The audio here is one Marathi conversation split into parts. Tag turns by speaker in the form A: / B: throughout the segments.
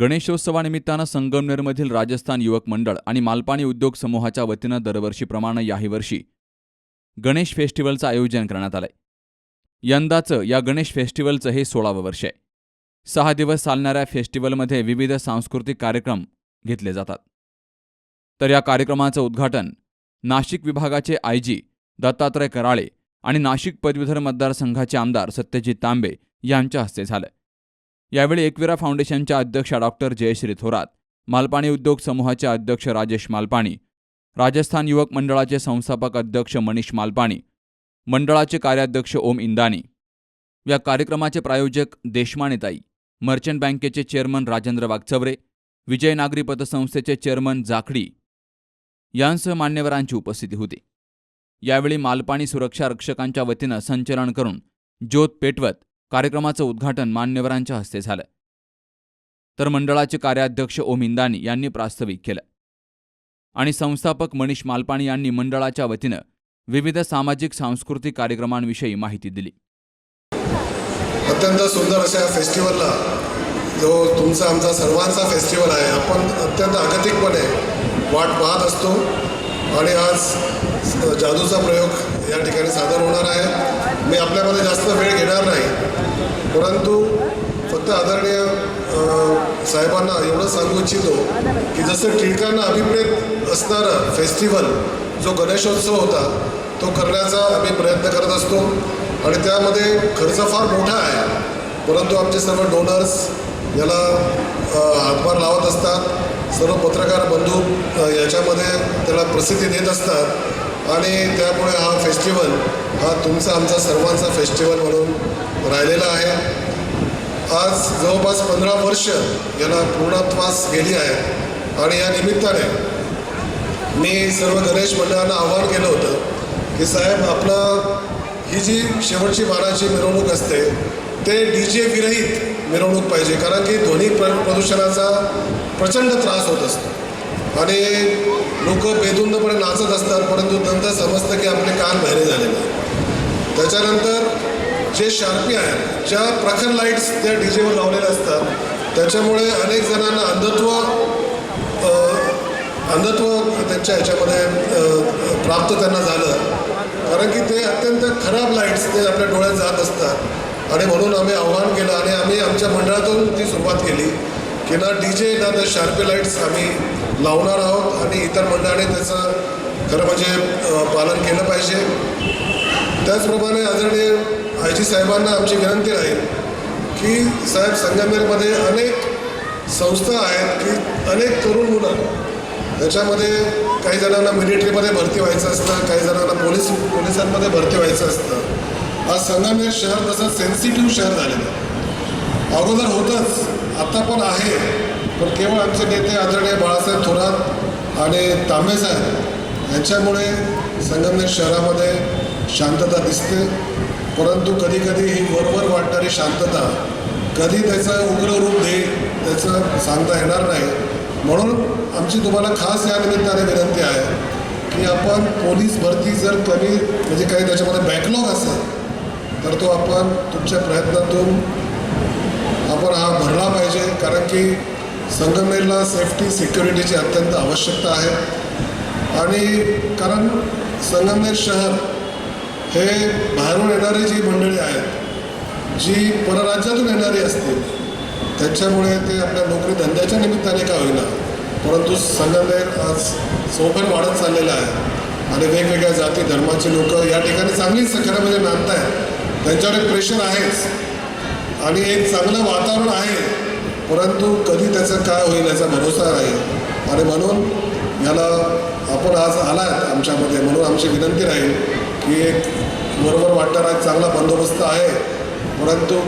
A: गणेशोत्सवानिमित्तानं संगमनेरमधील राजस्थान युवक मंडळ आणि मालपाणी उद्योग समूहाच्या वतीनं दरवर्षीप्रमाणे याही वर्षी गणेश फेस्टिवलचं आयोजन करण्यात आलंय. यंदाचं या गणेश फेस्टिवलचं हे सोळावं वर्ष आहे. सहा दिवस चालणाऱ्या फेस्टिवलमध्ये विविध सांस्कृतिक कार्यक्रम घेतले जातात. तर या कार्यक्रमाचं उद्घाटन नाशिक विभागाचे आय जी दत्तात्रय कराळे आणि नाशिक पदवीधर मतदारसंघाचे आमदार सत्यजित तांबे यांच्या हस्ते झालं. यावेळी एकविरा फाउंडेशनच्या अध्यक्षा डॉक्टर जयश्री थोरात मालपाणी उद्योग समूहाचे अध्यक्ष राजेश मालपाणी राजस्थान युवक मंडळाचे संस्थापक अध्यक्ष मनीष मालपाणी मंडळाचे कार्याध्यक्ष ओम इंदानी. या कार्यक्रमाचे प्रायोजक देशमानेताई मर्चंट बँकेचे चेअरमन राजेंद्र वागचवरे विजय नागरी पतसंस्थेचे चेअरमन जाखडी यांसह मान्यवरांची उपस्थिती होती. यावेळी मालपाणी सुरक्षा रक्षकांच्या वतीनं संचलन करून ज्योत पेटवत कार्यक्रमाचं उद्घाटन मान्यवरांच्या हस्ते झालं. तर मंडळाचे कार्याध्यक्ष ओम इंदानी यांनी प्रास्ताविक केलं. आणि संस्थापक मनीष मालपाणी यांनी मंडळाच्या वतीनं विविध सामाजिक सांस्कृतिक कार्यक्रमांविषयी माहिती दिली.
B: अत्यंत सुंदर अशा फेस्टिवलला जो तुमचा आमचा सर्वांचा फेस्टिवल आहे आपण अत्यंत अगतिकपणे वाट पाहत असतो. आणि आज जादूचा प्रयोग या ठिकाणी सादर होणार आहे. मी आपल्यामध्ये जास्त वेळ घेणार नाही. परंतु फक्त आदरणीय साहेबांना एवढं सांगू इच्छितो की जसं टिळकांना अभिप्रेत असणारं फेस्टिवल जो गणेशोत्सव होता तो करण्याचा आम्ही प्रयत्न करत असतो. आणि त्यामध्ये खर्च फार मोठा आहे. परंतु आमचे सर्व डोनर्स याला हातभार लावत असतात. सर्व पत्रकार बंधू याच्यामध्ये त्याला प्रसिद्धी देत असतात. आणि त्यामुळे हा फेस्टिवल हा तुमचा आमचा सर्वांचा फेस्टिवल म्हणून राहिलेला आहे. आज जवळपास पंधरा वर्ष याला पूर्णत्वास गेली आहे. आणि या निमित्ताने मी सर्व गणेश मंडळांना आवाहन केलं होतं की साहेब आपला ही जी शेवटची बाराची मिरवणूक असते ते डी जे विरहित मिरवणूक पाहिजे. कारण की ध्वनी प्र प्रदूषणाचा प्रचंड त्रास होत असतो. आणि लोक बेधुंदपणे नाचत असतात परंतु नंतर समजतं की आपले कान बहिरे झालेले आहेत. त्याच्यानंतर जे शार्पी आहेत ज्या प्रखर लाईट्स त्या डी जेवर लावलेल्या असतात त्याच्यामुळे अनेक जणांना अंधत्व अंधत्व त्यांच्या ह्याच्यामध्ये प्राप्त त्यांना झालं. कारण की ते अत्यंत खराब लाईट्स ते आपल्या डोळ्यात जात असतात. आणि म्हणून आम्ही आव्हान केलं आणि आम्ही आमच्या मंडळातून ती सुरुवात केली की ना डी जे ना त्या शार्पी लाईट्स आम्ही लावणार आहोत आणि इतर मंडळाने त्याचं खरं म्हणजे पालन केलं पाहिजे. त्याचप्रमाणे आदरणीय आय जी साहेबांना आमची विनंती राहील की साहेब संगमेरमध्ये अनेक संस्था आहेत की अनेक तरुण मुलं त्याच्यामध्ये काही जणांना मिलिटरीमध्ये भरती व्हायचं असतं काही जणांना पोलीस पोलिसांमध्ये भरती व्हायचं असतं. आज संगमेर शहर तसं सेन्सिटिव्ह शहर झालेलं अगोदर होतंच आता पण आहे. पण केवळ आमचे नेते आदरणीय बाळासाहेब थोरात आणि तांबेसाहेब यांच्यामुळे संगमनेर शहरामध्ये शांतता दिसते. परंतु कधीकधी ही वरवर वाटणारी शांतता कधी त्याचं उग्र रूप देईल त्याचं सांगता येणार नाही. म्हणून आमची तुम्हाला खास या निमित्ताने विनंती आहे की आपण पोलीस भरती जर कमी म्हणजे काही त्याच्यामध्ये बॅकलॉग असेल तर तो आपण तुमच्या प्रयत्नातून आपण हा भरला पाहिजे. कारण की संगमेरला सेफ्टी सिक्युरिटीची अत्यंत आवश्यकता आहे. आणि कारण संगमेर शहर हे बाहेरून येणारी जी मंडळी आहेत जी परराज्यातून येणारी असतील त्यांच्यामुळे ते आपल्या नोकरी धंद्याच्या निमित्ताने का होईना परंतु संगमेर आज चौफेर वाढत चाललेला आहे. आणि वेगवेगळ्या जाती धर्माचे लोक या ठिकाणी चांगलीच खरं म्हणजे नांदत आहेत त्यांच्याकडे प्रेशर आहेच. आणि एक चांगलं वातावरण आहे. परंतु कधी त्याचं काय होईल याचा भरोसा आहे आणि म्हणून याला आपण आज आलात आमच्यामध्ये. म्हणून आमची विनंती राहील की एक बरोबर वाटणारा एक चांगला बंदोबस्त आहे. परंतु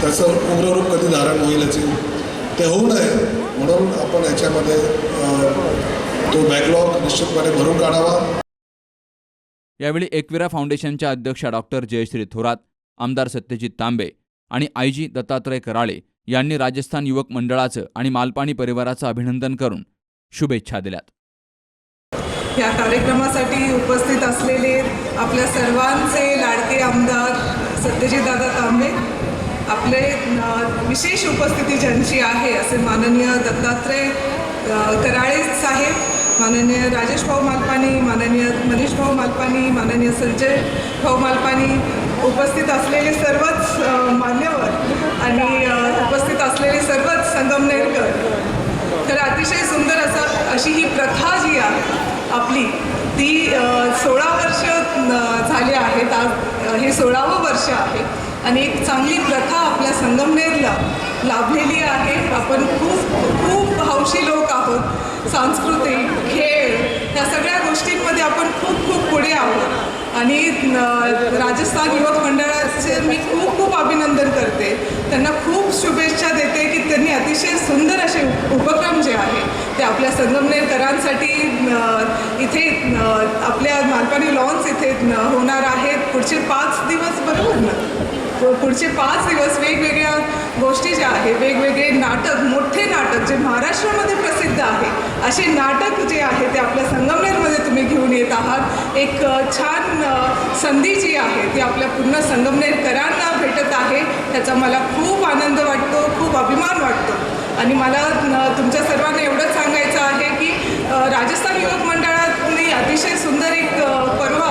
B: त्याचं उग्ररूप कधी धारण होईल याची ते होऊ नये. म्हणून आपण याच्यामध्ये तो बॅकलॉग निश्चितपणे भरून काढावा.
A: यावेळी एकविरा फाउंडेशनच्या अध्यक्षा डॉक्टर जयश्री थोरात आमदार सत्यजित तांबे आणि आयजी दत्तात्रय कराळे यांनी राजस्थान युवक मंडळाचं आणि मालपाणी परिवाराचं अभिनंदन करून शुभेच्छा दिल्यात.
C: या कार्यक्रमासाठी उपस्थित असलेले आपल्या सर्वांचे लाडके आमदार सत्यजितदादा तांबे आपले विशेष उपस्थिती ज्यांची आहे असे माननीय दत्तात्रय कराळे साहेब माननीय राजेश भाऊ मालपानी माननीय मनीष भाऊ मालपानी माननीय संजय भाऊ मालपानी उपस्थित असलेले सर्वच मान्यवर आणि उपस्थित असलेले सर्वच संगमनेरकर तर अतिशय सुंदर असा अशी ही प्रथा जी आहे आपली ती सोळा वर्ष झाली आहेत. आज हे सोळावं वर्ष आहे. आणि एक चांगली प्रथा आपल्या संगमनेरला लाभलेली आहे. आपण खूप खूप हौशी लोक आहोत. सांस्कृतिक खेळ या सगळ्या गोष्टींमध्ये आपण खूप खूप पुढे आहोत. आणि राजस्थान युवक मंडळाचे मी खूप खूप अभिनंदन करते त्यांना खूप शुभेच्छा देते की त्यांनी अतिशय सुंदर असे उपक्रम जे आहे ते आपल्या त्यासाठी इथे आपल्या मालपाणी लॉन्स इथे होणार आहेत. पुढचे पाच दिवस बरोबर ना? पुढचे पाच दिवस वेगवेगळ्या गोष्टी ज्या आहेत वेगवेगळे नाटक मोठे नाटक जे महाराष्ट्रामध्ये प्रसिद्ध आहे असे नाटक जे आहे ते आपल्या संगमनेरमध्ये तुम्ही घेऊन येत आहात. एक छान संधी जी आहे ती आपल्या पूर्ण संगमनेरकरांना भेटत आहे. त्याचा मला खूप आनंद वाटतो खूप अभिमान वाटतो. आणि मला तुमच्या सर्वांना एवढंच सांगायचं आहे राजस्थान युवक मंडळाने अतिशय सुंदर एक परवा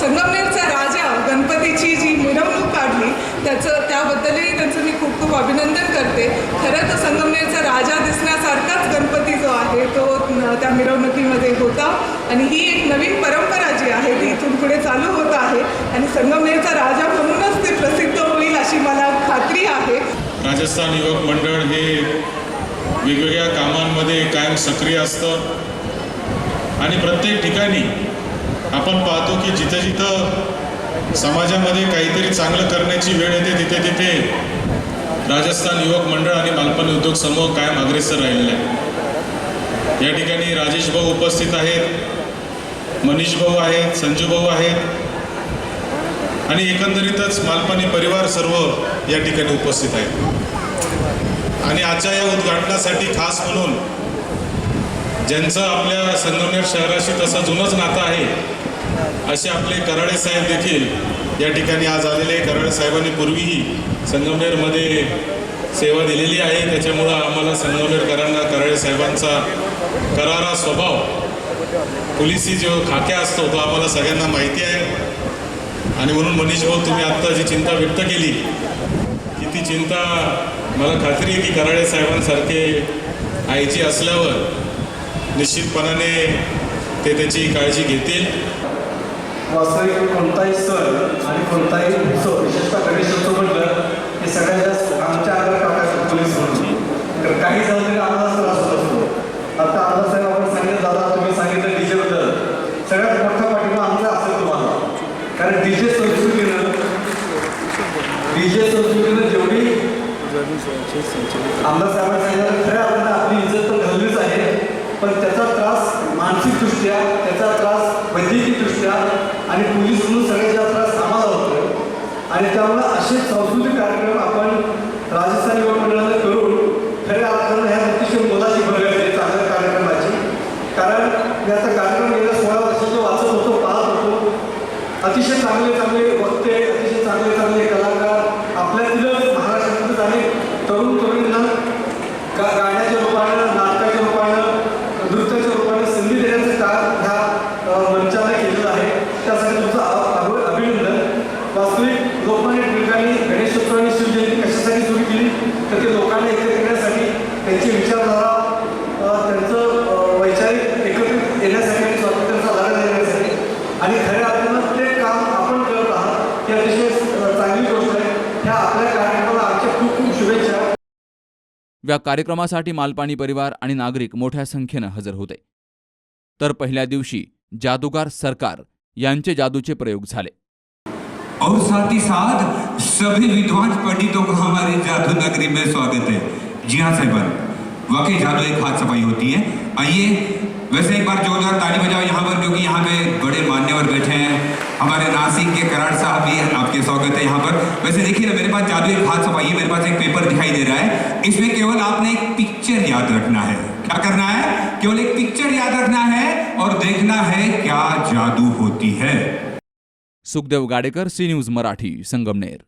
C: संगमनेरचा राजा गणपतीची जी मिरवणूक काढली त्याचं त्याबद्दलही त्यांचं मी खूप खूप अभिनंदन करते. खरं तर संगमनेरचा राजा दिसण्यासारखाच गणपती जो आहे तो त्या मिरवणुकीमध्ये होता. आणि ही एक नवीन परंपरा जी आहे ती इथून पुढे चालू होत आहे. आणि संगमनेरचा राजा म्हणूनच ते प्रसिद्ध होईल अशी मला खात्री आहे.
D: राजस्थान युवक मंडळ हे वेगवेगळ्या कामांमध्ये कायम सक्रिय असतं. आणि प्रत्येक ठिकाणी आपण पाहतो की जिथं जिथं समाजामध्ये काहीतरी चांगलं करण्याची वेळ येते तिथे तिथे राजस्थान युवक मंडळ आणि मालपानी उद्योग समूह कायम अग्रेसर राहिलेला आहे या ठिकाणी राजेश भाऊ उपस्थित आहेत मनीष भाऊ आहेत संजू भाऊ आहेत आणि एकंदरीतच मालपानी परिवार सर्व या ठिकाणी उपस्थित आहेत. आणि आजच्या या उद्घाटनासाठी खास म्हणून ज्यांचं आपल्या संगमनेर शहराशी तसं जुनंच नातं आहे असे आपले कराळे साहेब देखील या ठिकाणी आज आलेले कराडे कराळे साहेबांनी पूर्वीही संगमनेरमध्ये सेवा दिलेली आहे. त्याच्यामुळं आम्हाला संगमनेरकरांना कराळे साहेबांचा करारा स्वभाव पोलिसी जो खाक्या असतो तो आम्हाला सगळ्यांना माहिती आहे. आणि म्हणून मनीष भाऊ तुम्ही आत्ता जी चिंता व्यक्त केली की ती चिंता मला खात्री आहे की कराडे साहेबांसारखे आईची असल्यावर निश्चितपणाने ते त्याची काळजी घेतील.
E: वास्तविक कोणताही सण आणि कोणताही उत्सव विशेषतः गणेशोत्सव म्हटलं हे सगळ्यात जास्त आमच्या अंगावर टाकायचं पोलीस म्हणून तर काही झालं तरी आम्हाला सर असतो. आता आम्हाला साहेब आपण सांगितलं दादा तुम्ही सांगितलं डीजे बद्दल. सगळ्यात मोठा पाठिंबा आमचा असेल तुम्हाला. कारण डीजे संस्कृतीनं डीजे संस्कृती आमदार साहेबांनी सांगितलं खऱ्या अर्थानं आपली इज्जत तर घाललीच आहे पण त्याचा त्रास मानसिकदृष्ट्या त्याचा त्रास वैद्यकीयदृष्ट्या आणि पोलीस म्हणून सगळ्यात त्रास आम्हाला होतो आणि त्यामुळे असे सांस्कृतिक कार्यक्रम आपण राजस्थान युवक मंडळाने करून खऱ्या अर्थानं ह्या अतिशय मोलाची भर घातली चांगल्या कार्यक्रमाची कारण मी आता कार्यक्रम गेल्या सोळा वर्षाचं वाचत होतो पाहत होतो अतिशय चांगले चांगले वक्ते अतिशय चांगले चांगले कलाकार आपल्यातीलच महाराष्ट्रातच अनेक तरुण तरुणींना गा गाण्याच्या रूपानं नाटकाच्या रूपानं नृत्याच्या रूपानं संधी देण्याचं काम ह्या अ, मंचाने केलेलं आहे त्यासाठी तुमचं अ- अभि- अभिनंदन वास्तविक लोकमान्य टिळकांनी गणेशोत्सव आणि शिवजयंती कशासाठी सुरू केली तर ते
A: या कार्यक्रमासाठी मालपाणी परिवार आणि नागरिक मोठ्या संख्येनं हजर होते. तर पहिल्या दिवशी जादूगार सरकार यांचे जादूचे प्रयोग झाले.
F: और साथ ही साथ सभी विद्वान पंडितों का हमारे जादू नगरी में स्वागत है। जी हाँ साहिबान वाकई जादू एक हाथ सफाई होती है। आइए वैसे एक बार जोरदार ताली बजाओ यहाँ पर क्योंकि यहाँ पे हमारे नासिक के करार साहब भी आपके स्वागत है यहाँ पर। वैसे देखिए ना, मेरे पास जादू एक हाथ सफ़ाई है मेरे पास एक पेपर दिखाई दे रहा है। इसमें केवल आपने एक पिक्चर याद रखना है। क्या करना है? केवल एक पिक्चर याद रखना है और देखना है क्या जादू होती है।
A: Sukhdev Gadekar C news Marathi, Sangamner.